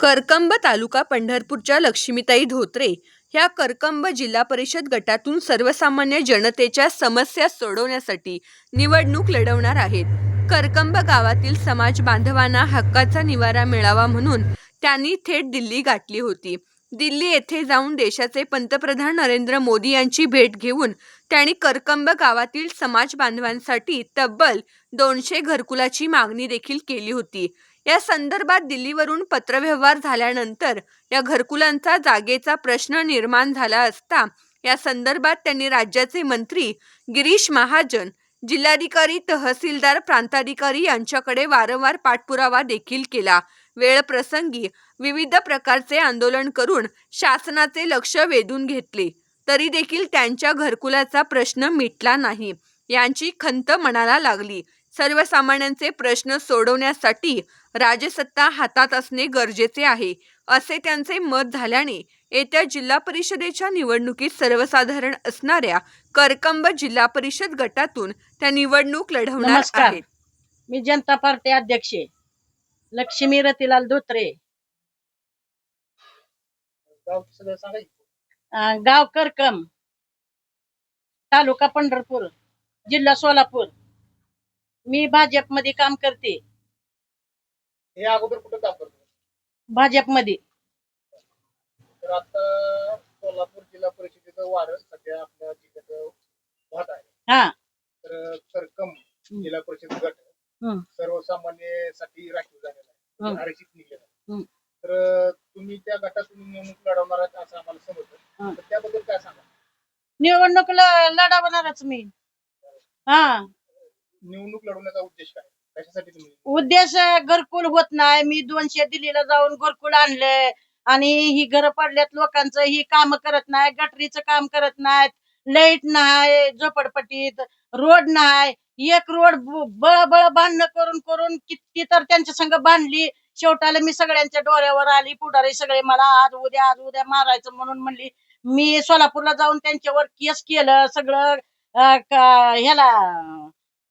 करकंब तालुका पंढरपूरच्या लक्ष्मीताई धोत्रे ह्या करकंब जिल्हा परिषद गटातून सर्वसामान्य जनतेच्या समस्या सोडवण्यासाठी निवडणूक लढवणार आहेत. करकंब गावातील समाज बांधवांना हक्काचा निवारा मिळावा म्हणून त्यांनी थेट दिल्ली गाठली होती. दिल्ली येथे जाऊन देशाचे पंतप्रधान नरेंद्र मोदी यांची भेट घेऊन त्यांनी करकंब गावातील समाज बांधवांसाठी तब्बल दोनशे घरकुलाची मागणी देखील केली होती. या संदर्भात दिल्लीवरून पत्रव्यवहार झाल्यानंतर या घरकुलांचा जागेचा प्रश्न निर्माण झाला असता या संदर्भात त्यांनी राज्याचे मंत्री गिरीश महाजन जिल्हाधिकारी तहसीलदार प्रांताधिकारी यांच्याकडे वारंवार पाठपुरावा देखील केला. वेळ प्रसंगी विविध प्रकारचे आंदोलन करून शासनाचे लक्ष वेधून घेतले. तरी देखील त्यांच्या घरकुलाचा प्रश्न मिटला नाही. यांची खंत मनाला लागली. सर्वसामान्यांचे प्रश्न सोडवण्यासाठी राजसत्ता हातात असणे गरजेचे आहे असे त्यांचे मत झाल्याने येत्या जिल्हा परिषदेच्या निवडणुकीत सर्वसाधारण असणाऱ्या करकंब जिल्हा परिषद गटातून त्या निवडणूक लढवणार. आहेत मी जनता पार्टी अध्यक्ष. लक्ष्मी रतीलाल धोत्रे गाव करकम तालुका पंढरपूर जिल्हा सोलापूर मी भाजपमध्ये काम करते. हे अगोदर कुठं काम करतो? भाजपमध्ये. तर आता सोलापूर जिल्हा परिषदेचं वारं सध्या आपल्या आहे. हा. तर सरकम जिल्हा परिषद गट हम्म. सर्वसामान्यसाठी राखीव झालेला आहे. तर तुम्ही त्या गटातून निवडणूक लढवणार आहात असं आम्हाला समजतं हम्म. तर त्याबद्दल काय सांगा निवडणूक ल- लढवणारच मी. हा. निवडणूक लढवण्याचा उद्देश काय? कशासाठी तुम्ही उद्देश घरकुल होत नाही. मी दोनशे दिल्लीला जाऊन घरकुल आणले आणि ही घर पडल्यात लोकांचं. ही काम करत नाही. गटरीचं काम करत नाहीत. लाइट नाही झोपडपट्टीत रोड नाही. एक रोड बळबळ बळ बळ बांधणं करून करून किती तर त्यांच्या संग बांधली शेवटाला मी सगळ्यांच्या डोळ्यावर आली. पुढारी सगळे मला आज उद्या आज उद्या मारायचं म्हणून म्हणली. मी सोलापूरला जाऊन त्यांच्यावर केस केलं. सगळं ह्याला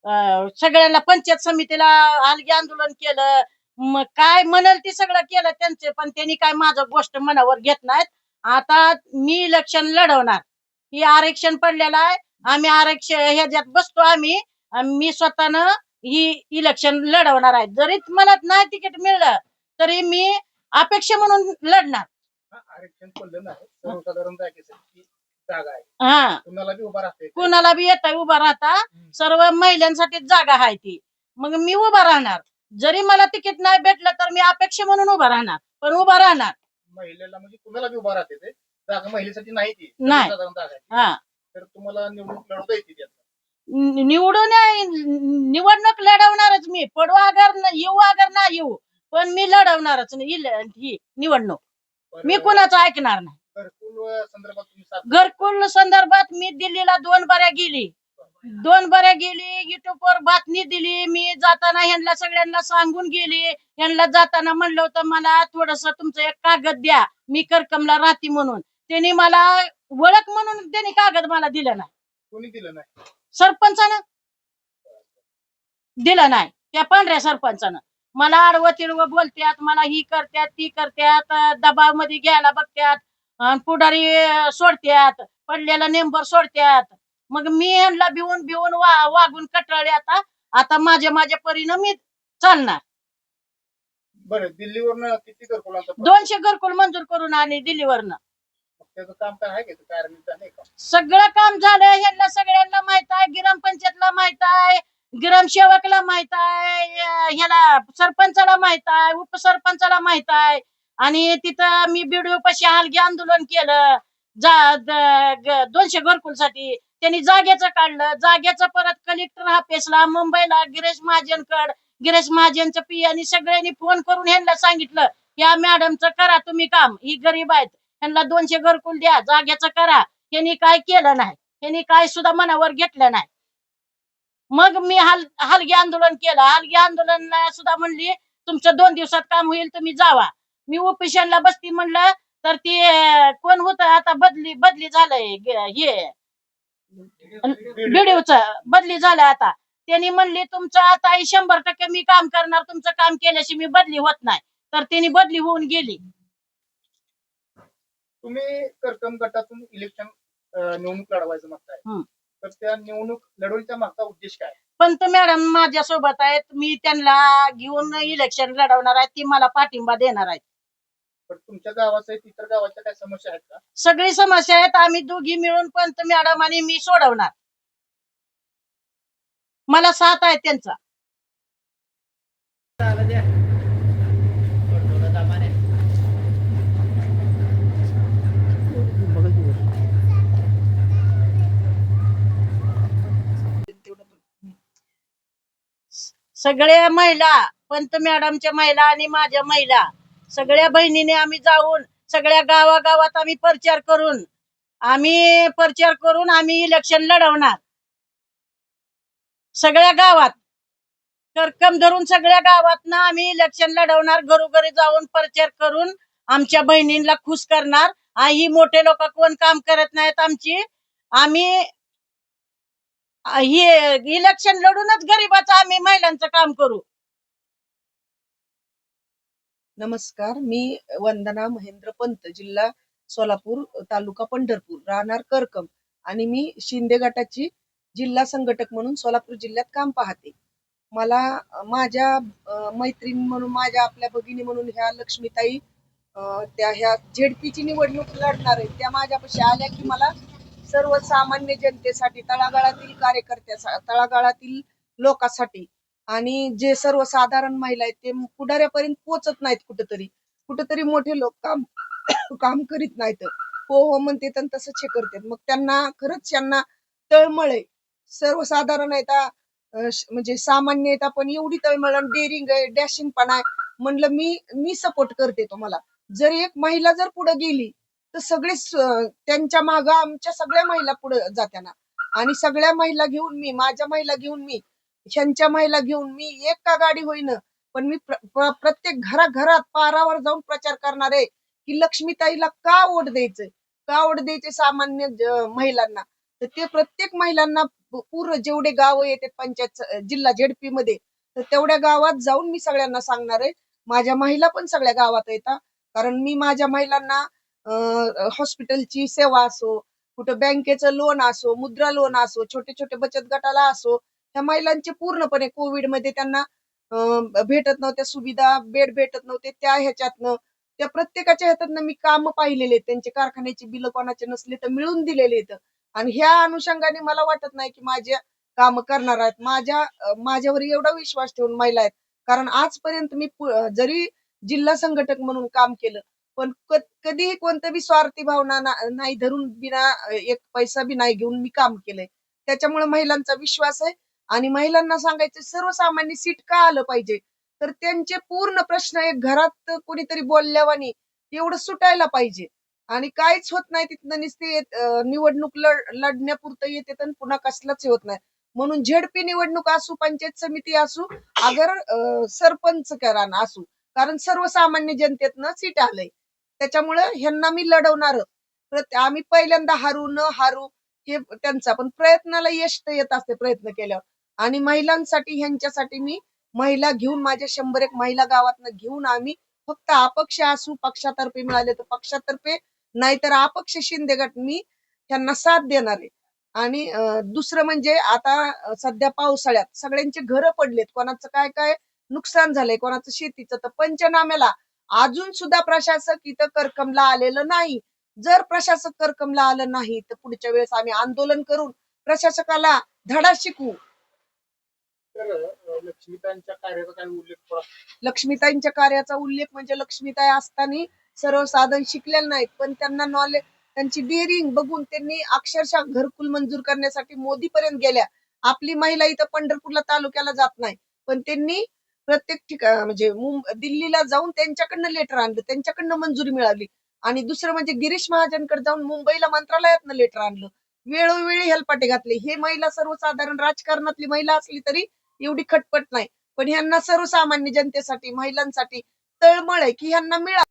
सगळ्यांना पंचायत समितीला हलगी आंदोलन केलं. मग काय म्हणल ते सगळं केलं त्यांचे पण त्यांनी काय माझं गोष्ट मनावर घेत नाहीत. आता मी इलेक्शन लढवणार. ही आरक्षण पडलेलं आहे. आम्ही आरक्षण ह्याच्यात बसतो आम्ही. मी स्वतःनं ही इलेक्शन लढवणार आहे. जरी मला नाही तिकीट मिळलं तरी मी अपेक्षा म्हणून लढणार. आरक्षण पडलं नाही. जागा आहे. हा. कुणाला बी उभा राहते कुणाला बी येता उभा राहता सर्व महिलांसाठी जागा आहे ती. मग मी उभा राहणार. जरी मला तिकीट नाही भेटलं तर मी अपेक्षा म्हणून उभा राहणार पण उभा राहणार. महिलेला म्हणजे कुणाला बी उभा राहते ते? जागा महिलेसाठी नाही ती. नाही. सर्वसाधारण जागा आहे हा. तर तुम्हाला निवडणूक लढवता येते त्यात नि- निवडून निवडणूक लढवणारच मी. पडू अगर न- येऊ अगर ना येऊ. पण मी लढवणारच नि- इल- ही निवडणूक. पण, मी कुणाचं ऐकणार नाही. घरकुल संदर्भात तुम्ही सात घरकुल संदर्भात मी दिल्लीला दोन बऱ्या गेली. दोन बऱ्या गेली युट्यूब वर बातमी दिली. मी जाताना ह्यांना सगळ्यांना सांगून गेली. ह्यांना जाताना म्हणलं होतं मला थोडस तुमचं एक कागद द्या. मी करकमला राहती म्हणून. त्यांनी मला ओळख म्हणून त्यांनी कागद मला दिलं नाही. कोणी दिलं नाही? सरपंचानं दिलं नाही. त्या पांढऱ्या सरपंचानं. मला आडवं तिडवं बोलत्यात मला ही करत्यात ती करत्यात दबावमध्ये घ्यायला बघत्यात. अन पुढारी सोडत्यात. पडलेला नेंबर सोडत्यात. मग मी यांना भिवून भिवून वा वागून कटाळले आता. आता माझ्या माझ्या परीनं मी चालणार. बरं दिल्लीवरनं किती प्रश्न? दोनशे घरकुल मंजूर करून आली दिल्लीवरनं. मग त्याचं काम काय आहे का त्याचं कार्यान्वित नाही का? सगळं काम झालंय ह्यांना सगळ्यांना माहीत आहे. ग्रामपंचायतला माहीत आहे. ग्रामसेवकला माहीत आहे. अं, ह्याला सरपंचाला माहीत आहे. उपसरपंचाला माहीत आहे. आणि तिथं मी बीडीओ पाशी हलगी आंदोलन केलं. जा दोनशे घरकुलसाठी. त्यांनी जागेचं काढलं. जागेचं परत कलेक्टर ऑफिसला मुंबईला गिरीश महाजनकड गिरीश महाजनचं पी आणि सगळ्यांनी फोन करून ह्यांना सांगितलं या मॅडमचं करा तुम्ही काम. ही गरीब आहेत. ह्यांना दोनशे घरकुल द्या. जागेचं करा. त्यांनी काय केलं नाही. त्यांनी काय सुद्धा मनावर घेतलं नाही. मग मी हल हलगी आंदोलन केलं. हलगी आंदोलन सुद्धा म्हणली तुमचं दोन दिवसात काम होईल तुम्ही जावा. मी ऑफिशियलला बसती म्हणलं तर ते अं, कोण होत? आता बदली बदली झालंय ग- हे. बीडीओच बदली झालं आता. त्यांनी म्हणली तुमचं आता हे शंभर टक्के मी काम करणार. तुमचं काम केल्याशी मी बदली होत नाही. तर त्यांनी बदली होऊन गेली. तुम्ही करकम गटातून इलेक्शन निवडणूक लढवायचं हम्म. तर त्या निवडणूक लढवण्याच्या मागचा उद्देश काय? पंत मॅडम माझ्या सोबत आहेत. मी त्यांना घेऊन इलेक्शन लढवणार आहे. ती मला पाठिंबा देणार आहेत. पण तुमच्या गावासहित इतर गावाच्या काय समस्या आहेत का? सगळी समस्या आहेत आम्ही दोघी मिळून पंत मॅडम आणि मी सोडवणार. मला साथ आहे त्यांचा. सगळ्या महिला पंत मॅडमच्या महिला आणि माझ्या महिला. सगळ्या बहिणीने आम्ही जाऊन सगळ्या गावागावात आम्ही प्रचार करून आम्ही प्रचार करून आम्ही इलेक्शन लढवणार. सगळ्या गावात करकम धरून सगळ्या गावात ना आम्ही इलेक्शन लढवणार घरोघरी जाऊन प्रचार करून आमच्या बहिणींना खुश करणार. ही मोठे लोक कोण काम करत नाहीत आमची? आम्ही इलेक्शन लढूनच गरीबाचं आम्ही महिलांचं काम करू. नमस्कार मी वंदना महेंद्र पंत जिल्हा सोलापूर तालुका पंढरपूर राहणार करकम आणि मी शिंदे गटाची जिल्हा संघटक म्हणून सोलापूर जिल्ह्यात काम पाहते. मला माझ्या मैत्रीण म्हणून माझ्या आपल्या भगिनी म्हणून ह्या लक्ष्मीताई त्या ह्या झेडपीची निवडणूक लढणार आहे त्या माझ्यापाशी आल्या की मला सर्वसामान्य जनतेसाठी तळागाळातील कार्यकर्त्या तळागाळातील लोकांसाठी आणि जे सर्वसाधारण महिला आहेत ते पुढाऱ्यापर्यंत पोचत नाहीत कुठेतरी. कुठेतरी मोठे लोक काम काम करीत नाहीत. हो हो म्हणते तर तसंच हे करतात. मग त्यांना खरंच त्यांना तळमळ. आहे सर्वसाधारण आहेत म्हणजे सामान्य आहेत पण एवढी तळमळ डेअरिंग आहे डॅशिंग पण आहे. म्हणलं मी मी सपोर्ट करते तुम्हाला. जर एक महिला जर पुढे गेली तर सगळे त्यांच्या मागं आमच्या सगळ्या महिला पुढे जात्याना. आणि सगळ्या महिला घेऊन मी माझ्या महिला घेऊन मी ह्यांच्या महिला घेऊन मी एक का गाडी होईन. पण मी प्रत्येक घराघरात पारावर जाऊन प्रचार करणार आहे की लक्ष्मीताईला का वोट द्यायचंय? का वोट द्यायचे सामान्य महिलांना? तर ते प्रत्येक महिलांना पूर्ण जेवढे गाव येतात पंचायत जिल्हा झेडपी मध्ये तर तेवढ्या गावात जाऊन मी सगळ्यांना सांगणार आहे. माझ्या महिला पण सगळ्या गावात येतात कारण मी माझ्या महिलांना हॉस्पिटलची सेवा असो कुठं बँकेचं लोन असो मुद्रा लोन असो छोटे छोटे बचत गटाला असो त्या महिलांचे पूर्णपणे कोविडमध्ये त्यांना भेटत नव्हत्या सुविधा बेड भेटत नव्हते त्या ह्याच्यातनं त्या प्रत्येकाच्या ह्याच्यातनं मी काम पाहिलेले आहेत. त्यांचे कारखान्याची बिल कोणाचे नसले तर मिळून दिलेले आहेत. आणि ह्या अनुषंगाने मला वाटत नाही की माझ्या काम करणार आहेत. माझ्या माझ्यावर एवढा विश्वास ठेवून महिला आहेत. कारण आजपर्यंत मी पु- जरी जिल्हा संघटक म्हणून काम केलं पण क- कधीही कोणतं बी स्वार्थी भावना ना- नाही धरून बिना एक पैसा बी नाही घेऊन मी काम केलंय. त्याच्यामुळे महिलांचा विश्वास आहे. आणि महिलांना सांगायचं सर्वसामान्य सीट का आलं पाहिजे? तर त्यांचे पूर्ण प्रश्न एक घरात कोणीतरी बोलल्यावानी एवढं सुटायला पाहिजे. आणि काहीच होत नाही तिथनं नुसते निवडणूक लढ लढण्यापुरतं येते तर पुन्हा कसलंच होत नाही. म्हणून झेडपी निवडणूक असू पंचायत समिती असू अगर सरपंच करा असू कारण सर्वसामान्य जनतेतनं सीट आलंय. त्याच्यामुळं ह्यांना मी लढवणार. आम्ही पहिल्यांदा हारू न हारू हे त्यांचा पण प्रयत्नाला यश तर येत असते प्रयत्न केल्यावर. आणि महिलांसाठी ह्यांच्यासाठी मी महिला घेऊन माझ्या शंभर एक महिला गावातनं घेऊन आम्ही फक्त अपक्ष असू पक्षातर्फे मिळाले तर पक्षातर्फे नाहीतर अपक्ष शिंदे गट मी त्यांना साथ देणार आहे. आणि दुसरं म्हणजे आता सध्या पावसाळ्यात सगळ्यांचे घरं पडलेत. कोणाचं काय काय नुकसान झालंय कोणाचं शेतीचं तर पंचनाम्याला अजून सुद्धा प्रशासक इथं करकमला आलेलं नाही. जर प्रशासक करकमला आलं नाही तर पुढच्या वेळेस आम्ही आंदोलन करून प्रशासकाला धडा शिकवू लक्ष्मीताईंच्या कार्याचा काही उल्लेख लक्ष्मीताईंच्या कार्याचा उल्लेख म्हणजे लक्ष्मीताई असताना सर्व साधन शिकलेले नाहीत पण त्यांना नॉलेज त्यांची डेअरिंग बघून त्यांनी अक्षरशः घरकुल मंजूर करण्यासाठी मोदी पर्यंत गेल्या. आपली महिला इथं पंढरपूरला तालुक्याला जात नाही पण त्यांनी प्रत्येक ठिकाण म्हणजे दिल्लीला जाऊन त्यांच्याकडनं लेटर आणलं त्यांच्याकडनं मंजुरी मिळाली. आणि दुसरं म्हणजे गिरीश महाजनकडे जाऊन मुंबईला मंत्रालयातनं लेटर आणलं. वेळोवेळी हेलपाटे घातले. हे महिला सर्वसाधारण राजकारणातली महिला असली तरी एवढी खटपट नाही. पण ह्यांना सर्वसामान्य जनतेसाठी महिलांसाठी तळमळ आहे की ह्यांना मिळा